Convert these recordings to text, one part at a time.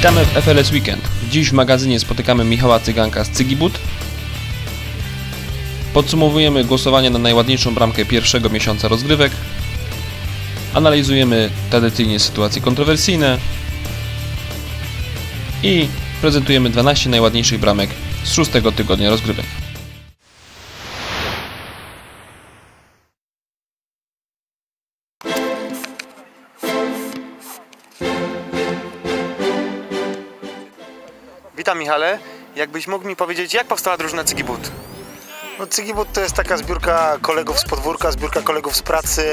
Witamy w FLS Weekend. Dziś w magazynie spotykamy Michała Cyganka z Cygibut. Podsumowujemy głosowanie na najładniejszą bramkę pierwszego miesiąca rozgrywek. Analizujemy tradycyjnie sytuacje kontrowersyjne. I prezentujemy 12 najładniejszych bramek z szóstego tygodnia rozgrywek. Witam Michale. Jakbyś mógł mi powiedzieć, jak powstała drużyna Cygibut? No, Cygibut to jest taka zbiórka kolegów z podwórka, zbiórka kolegów z pracy.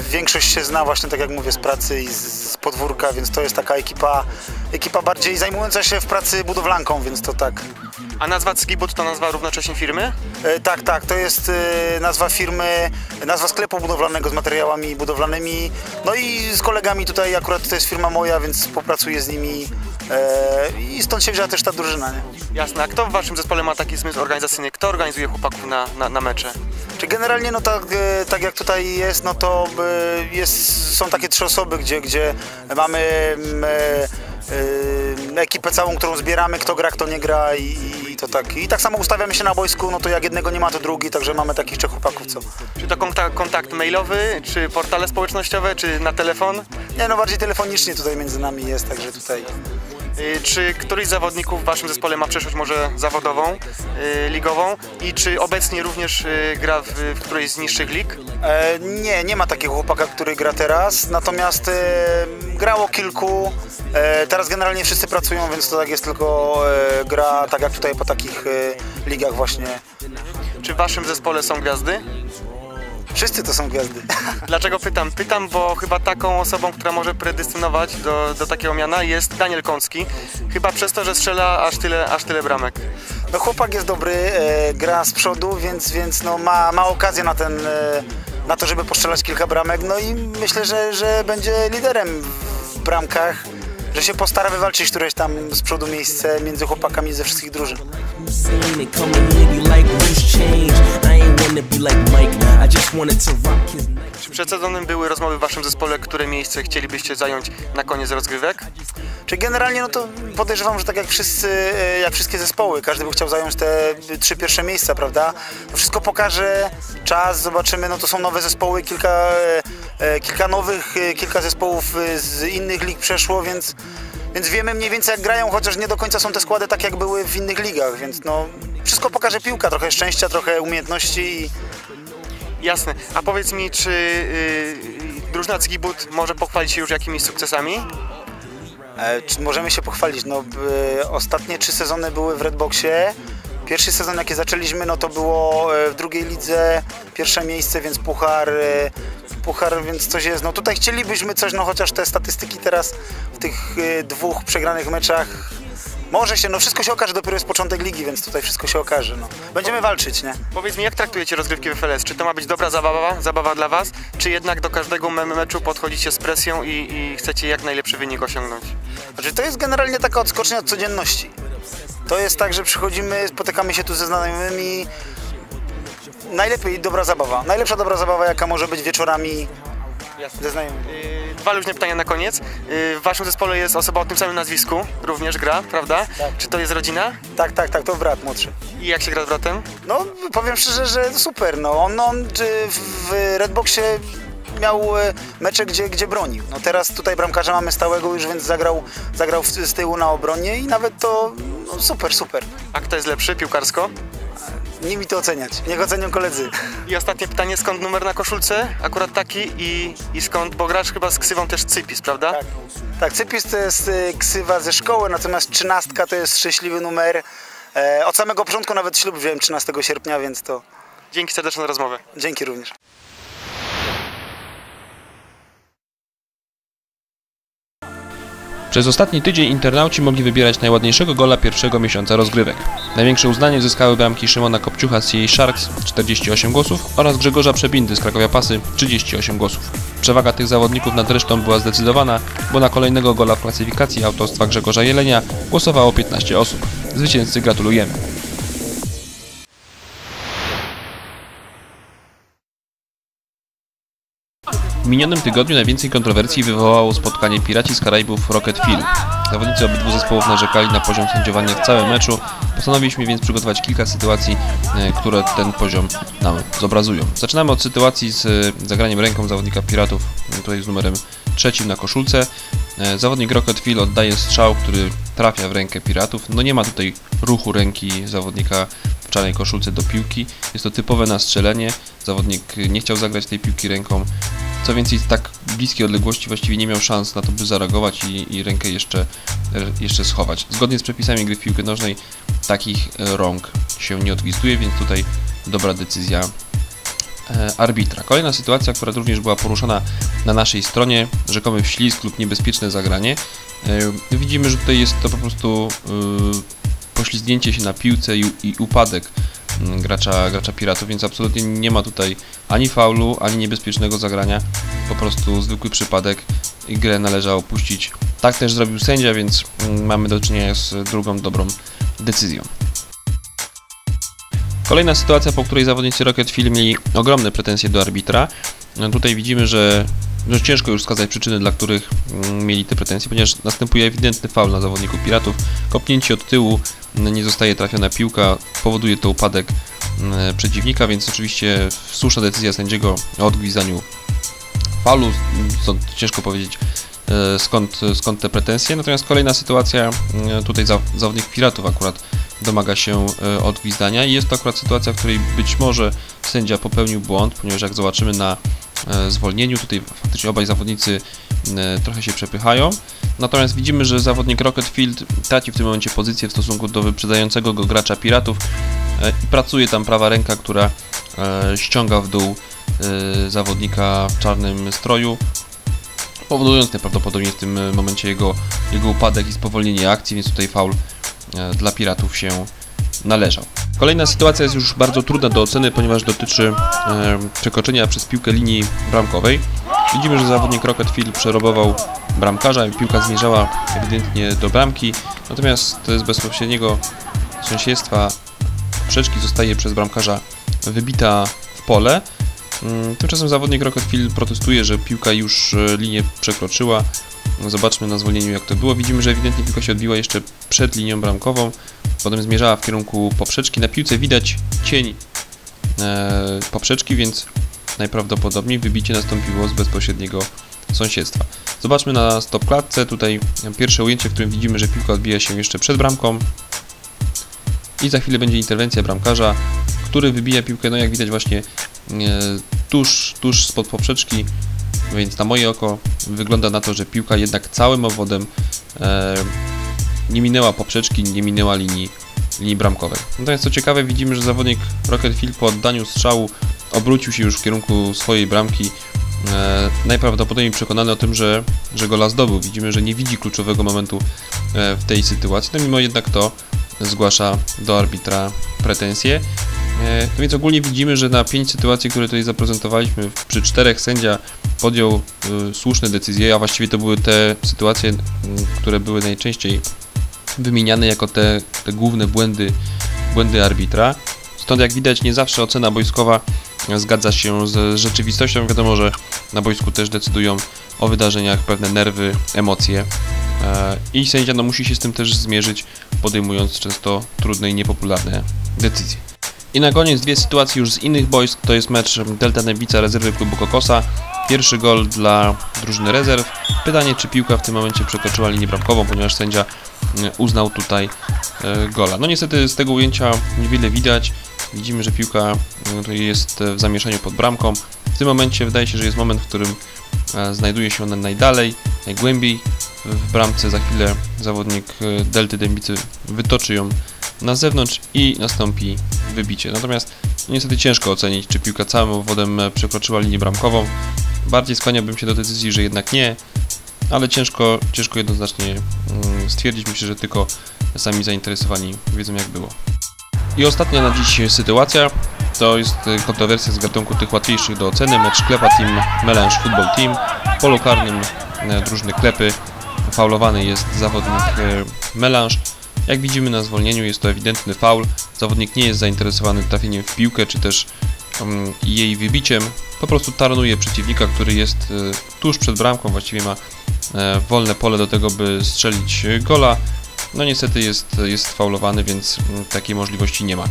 Większość się zna właśnie, tak jak mówię, z pracy i z, podwórka, więc to jest taka ekipa, ekipa bardziej zajmująca się w pracy budowlanką, więc to tak. A nazwa Cygibut to nazwa równocześnie firmy? E, tak, tak, to jest e, nazwa firmy, nazwa sklepu budowlanego z materiałami budowlanymi. No i z kolegami tutaj akurat to jest firma moja, więc współpracuję z nimi i stąd się wzięła też ta drużyna. Nie? Jasne. A kto w waszym zespole ma taki zmysł organizacyjny? Kto organizuje chłopaków na, na, na mecze? Czy generalnie, no tak, e, tak jak tutaj jest, no to e, jest, są takie trzy osoby, gdzie, gdzie mamy mm, e, ekipę całą, którą zbieramy, kto gra, kto nie gra i, i to tak. I tak samo ustawiamy się na boisku, no to jak jednego nie ma, to drugi, także mamy takich trzech chłopaków, co... Czy to kontakt, kontakt mailowy, czy portale społecznościowe, czy na telefon? Nie, no bardziej telefonicznie tutaj między nami jest, także tutaj... Y, Czy któryś z zawodników w waszym zespole ma przeszłość może zawodową, y, ligową? I czy obecnie również y, gra w, w którejś z niższych lig? E, nie, nie ma takiego chłopaka, który gra teraz, natomiast e, grało kilku. E, teraz generalnie wszyscy pracują, więc to tak jest tylko e, gra, tak jak tutaj po takich e, ligach właśnie. Czy w waszym zespole są gwiazdy? Wszyscy to są gwiazdy. Dlaczego pytam? Pytam, bo chyba taką osobą, która może predestynować do, do takiego miana jest Daniel Kącki. Chyba przez to, że strzela aż tyle, aż tyle bramek. No chłopak jest dobry, e, gra z przodu, więc, więc no, ma, ma okazję na ten, e, na to, żeby postrzelać kilka bramek. No i myślę, że, że będzie liderem w bramkach, że się postara wywalczyć któreś tam z przodu miejsce między chłopakami ze wszystkich drużyn. Sezonem były rozmowy w waszym zespole, które miejsce chcielibyście zająć na koniec rozgrywek? Czy generalnie, no to podejrzewam, że tak jak wszyscy, e, jak wszystkie zespoły, każdy by chciał zająć te trzy pierwsze miejsca, prawda? To wszystko pokaże czas, zobaczymy, no to są nowe zespoły, kilka, e, e, kilka nowych, kilka zespołów z innych lig przeszło, więc, więc wiemy mniej więcej jak grają, chociaż nie do końca są te składy tak jak były w innych ligach, więc no wszystko pokaże piłka, trochę szczęścia, trochę umiejętności i Jasne. A powiedz mi, czy yy, drużyna Cygibut może pochwalić się już jakimiś sukcesami? E, czy możemy się pochwalić? No, e, ostatnie trzy sezony były w Redboxie. Pierwszy sezon, jaki zaczęliśmy, no to było e, w drugiej lidze pierwsze miejsce, więc puchar, e, puchar, więc coś jest. No tutaj chcielibyśmy coś, no chociaż te statystyki teraz w tych e, dwóch przegranych meczach może się, no wszystko się okaże, dopiero jest początek ligi, więc tutaj wszystko się okaże. No. Będziemy walczyć, nie? Powiedz mi, jak traktujecie rozgrywki w FLS? Czy to ma być dobra zabawa, zabawa dla was? Czy jednak do każdego me- meczu podchodzicie z presją i, i chcecie jak najlepszy wynik osiągnąć? Znaczy, to jest generalnie taka odskocznia od codzienności. To jest tak, że przychodzimy, spotykamy się tu ze znajomymi. Najlepiej dobra zabawa. Najlepsza dobra zabawa, jaka może być wieczorami ze znajomymi. Yy, Dwa luźne pytania na koniec. Yy, W waszym zespole jest osoba o tym samym nazwisku, również gra, prawda? Czy to jest rodzina? Tak, tak, tak, to brat młodszy. I jak się gra z bratem? No, powiem szczerze, że super. No, on, on w Redboxie miał e, mecze, gdzie, gdzie bronił. No teraz tutaj bramkarza mamy stałego już, więc zagrał, zagrał z tyłu na obronie i nawet to no, super, super. A kto jest lepszy piłkarsko? Nie mi to oceniać. Niech ocenią koledzy. I ostatnie pytanie, skąd numer na koszulce? Akurat taki i, i skąd, bo grasz chyba z ksywą też Cypis, prawda? Tak, tak Cypis to jest e, ksywa ze szkoły, natomiast trzynastka to jest szczęśliwy numer. E, od samego początku nawet ślub wziąłem 13 sierpnia, więc to Dzięki serdecznie za rozmowę. dzięki również. Przez ostatni tydzień internauci mogli wybierać najładniejszego gola pierwszego miesiąca rozgrywek. Największe uznanie zyskały bramki Szymona Kopciucha z jej Sharks 48 głosów oraz Grzegorza Przebindy z Krakowia Pasy 38 głosów. Przewaga tych zawodników nad resztą była zdecydowana, bo na kolejnego gola w klasyfikacji autorstwa Grzegorza Jelenia głosowało 15 osób. Zwycięzcy gratulujemy. W minionym tygodniu najwięcej kontrowersji wywołało spotkanie Piraci z Karaibów Rocket Film. Zawodnicy obydwu zespołów narzekali na poziom sędziowania w całym meczu. Postanowiliśmy więc przygotować kilka sytuacji, e, które ten poziom nam zobrazują. Zaczynamy od sytuacji z e, zagraniem ręką zawodnika Piratów, e, tutaj z numerem trzecim na koszulce. Zawodnik Rocketfield oddaje strzał, który trafia w rękę Piratów. No nie ma tutaj ruchu ręki zawodnika w czarnej koszulce do piłki. Jest to typowe nastrzelenie. Zawodnik nie chciał zagrać tej piłki ręką. Co więcej, z tak bliskiej odległości właściwie nie miał szans na to, by zareagować i, i rękę jeszcze, jeszcze schować. Zgodnie z przepisami gry w piłkę nożnej takich e, rąk się nie odgwizduje, więc tutaj dobra decyzja e, arbitra. Kolejna sytuacja, która również była poruszona na naszej stronie, rzekomy wślizg lub niebezpieczne zagranie. E, Widzimy, że tutaj jest to po prostu e, poślizgnięcie się na piłce i, upadek gracza, gracza piratów, więc absolutnie nie ma tutaj ani faulu, ani niebezpiecznego zagrania. Po prostu zwykły przypadek i grę należało opuścić. Tak też zrobił sędzia, więc mm, mamy do czynienia z drugą dobrą decyzją. Kolejna sytuacja, po której zawodnicy Rocket Film mieli ogromne pretensje do arbitra. No tutaj widzimy, że, że ciężko już wskazać przyczyny, dla których mm, mieli te pretensje, ponieważ następuje ewidentny faul na zawodniku Piratów. Kopnięcie od tyłu, mm, nie zostaje trafiona piłka, powoduje to upadek mm, przeciwnika, więc oczywiście słuszna decyzja sędziego o odgwizdaniu faulu, stąd ciężko powiedzieć e, skąd, skąd te pretensje. Natomiast kolejna sytuacja, mm, tutaj za- zawodnik Piratów akurat domaga się e, odgwizdania i jest to akurat sytuacja, w której być może sędzia popełnił błąd, ponieważ jak zobaczymy na e, zwolnieniu, tutaj faktycznie obaj zawodnicy e, trochę się przepychają. Natomiast widzimy, że zawodnik Rocketfield traci w tym momencie pozycję w stosunku do wyprzedzającego go gracza Piratów e, i pracuje tam prawa ręka, która e, ściąga w dół e, zawodnika w czarnym stroju powodując najprawdopodobniej w tym e, momencie jego, jego upadek i spowolnienie akcji, więc tutaj faul e, dla Piratów się należał. Kolejna sytuacja jest już bardzo trudna do oceny, ponieważ dotyczy e, przekroczenia przez piłkę linii bramkowej. Widzimy, że zawodnik Rocketfield przerobował bramkarza i piłka zmierzała ewidentnie do bramki, natomiast z bezpośredniego sąsiedztwa poprzeczki zostaje przez bramkarza wybita w pole. Mm, Tymczasem zawodnik Rocketfield protestuje, że piłka już e, linię przekroczyła. Zobaczmy na zwolnieniu jak to było. Widzimy, że ewidentnie piłka się odbiła jeszcze przed linią bramkową. Potem zmierzała w kierunku poprzeczki. Na piłce widać cień e, poprzeczki, więc najprawdopodobniej wybicie nastąpiło z bezpośredniego sąsiedztwa. Zobaczmy na stop klatce. Tutaj pierwsze ujęcie, w którym widzimy, że piłka odbija się jeszcze przed bramką. I za chwilę będzie interwencja bramkarza, który wybija piłkę, no jak widać właśnie tuż, tuż spod poprzeczki, więc na moje oko wygląda na to, że piłka jednak całym obwodem e, nie minęła poprzeczki, nie minęła linii, linii bramkowej. Natomiast co ciekawe, widzimy, że zawodnik Rocketfield po oddaniu strzału obrócił się już w kierunku swojej bramki, e, najprawdopodobniej przekonany o tym, że, że gola zdobył. Widzimy, że nie widzi kluczowego momentu e, w tej sytuacji, no mimo jednak to zgłasza do arbitra pretensje. E, No więc ogólnie widzimy, że na pięć sytuacji, które tutaj zaprezentowaliśmy, przy czterech sędzia podjął y, słuszne decyzje, a właściwie to były te sytuacje, które były najczęściej wymieniane jako te, te główne błędy, błędy arbitra. Stąd jak widać nie zawsze ocena boiskowa zgadza się z rzeczywistością. Wiadomo, że na boisku też decydują o wydarzeniach pewne nerwy, emocje e, i sędzia no, musi się z tym też zmierzyć, podejmując często trudne i niepopularne decyzje. I na koniec dwie sytuacje już z innych boisk. To jest mecz Delta Nebica rezerwy klubu Kokosa. Pierwszy gol dla drużyny rezerw. Pytanie, czy piłka w tym momencie przekroczyła linię bramkową, ponieważ sędzia e, uznał tutaj e, gola. No niestety z tego ujęcia niewiele widać. Widzimy, że piłka e, jest w zamieszaniu pod bramką. W tym momencie wydaje się, że jest moment, w którym znajduje się ona najdalej, najgłębiej w bramce. Za chwilę zawodnik Delty Dębicy wytoczy ją na zewnątrz i nastąpi wybicie. Natomiast niestety ciężko ocenić, czy piłka całym obwodem e, przekroczyła linię bramkową. Bardziej skłaniałbym się do decyzji, że jednak nie, ale ciężko, ciężko jednoznacznie mm, stwierdzić. Myślę, że tylko sami zainteresowani wiedzą jak było. I ostatnia na dziś sytuacja to jest e, kontrowersja z gatunku tych łatwiejszych do oceny. Mecz Klepa Team Melange Football Team. W polu karnym e, drużyny Klepy faulowany jest zawodnik Melange. Jak widzimy na zwolnieniu jest to ewidentny faul. Zawodnik nie jest zainteresowany trafieniem w piłkę czy też um, jej wybiciem. Po prostu tarnuje przeciwnika, który jest e, tuż przed bramką, właściwie ma e, wolne pole do tego, by strzelić gola. No niestety jest, jest faulowany, więc mm, takiej możliwości nie ma.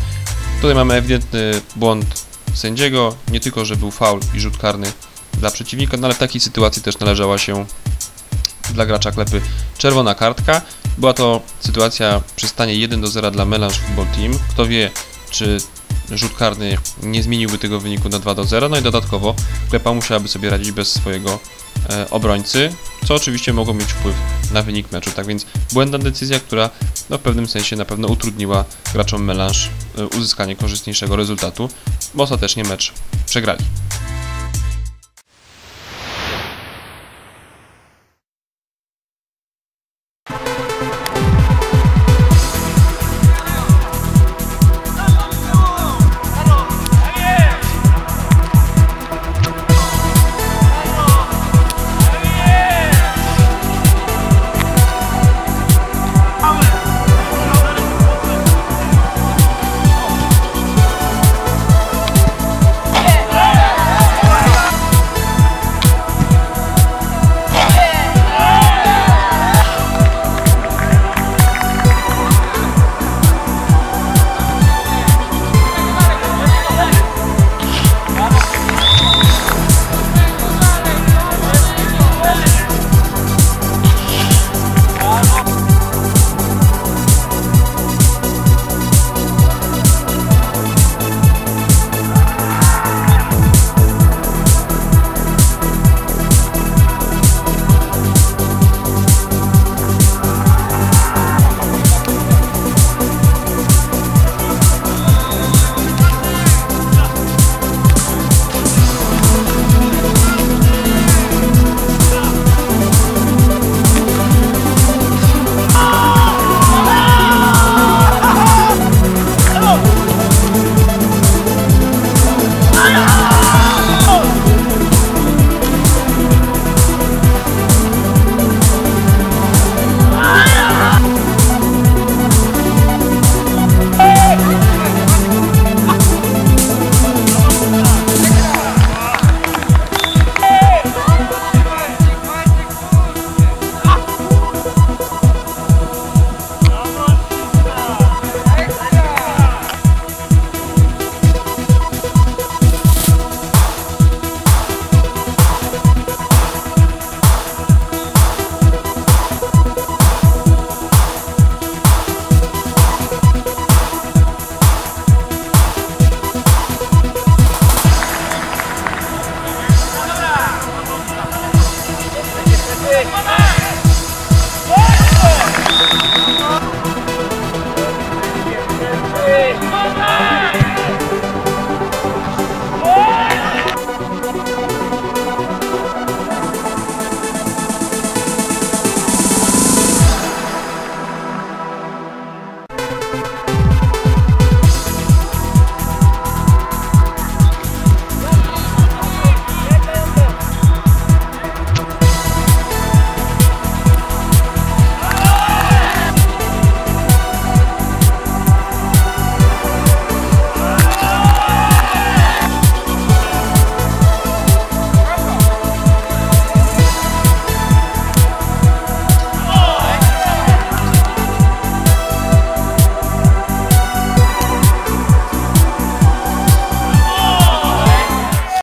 Tutaj mamy ewidentny błąd sędziego, nie tylko, że był faul i rzut karny dla przeciwnika, no ale w takiej sytuacji też należała się dla gracza klepy czerwona kartka. Była to sytuacja przy stanie 1 do 0 dla Melange Football Team. Kto wie, czy rzut karny nie zmieniłby tego wyniku na 2 do 0. No i dodatkowo klepa musiałaby sobie radzić bez swojego e, obrońcy, co oczywiście mogło mieć wpływ na wynik meczu. Tak więc błędna decyzja, która no, w pewnym sensie na pewno utrudniła graczom Melange e, uzyskanie korzystniejszego rezultatu, bo ostatecznie mecz przegrali.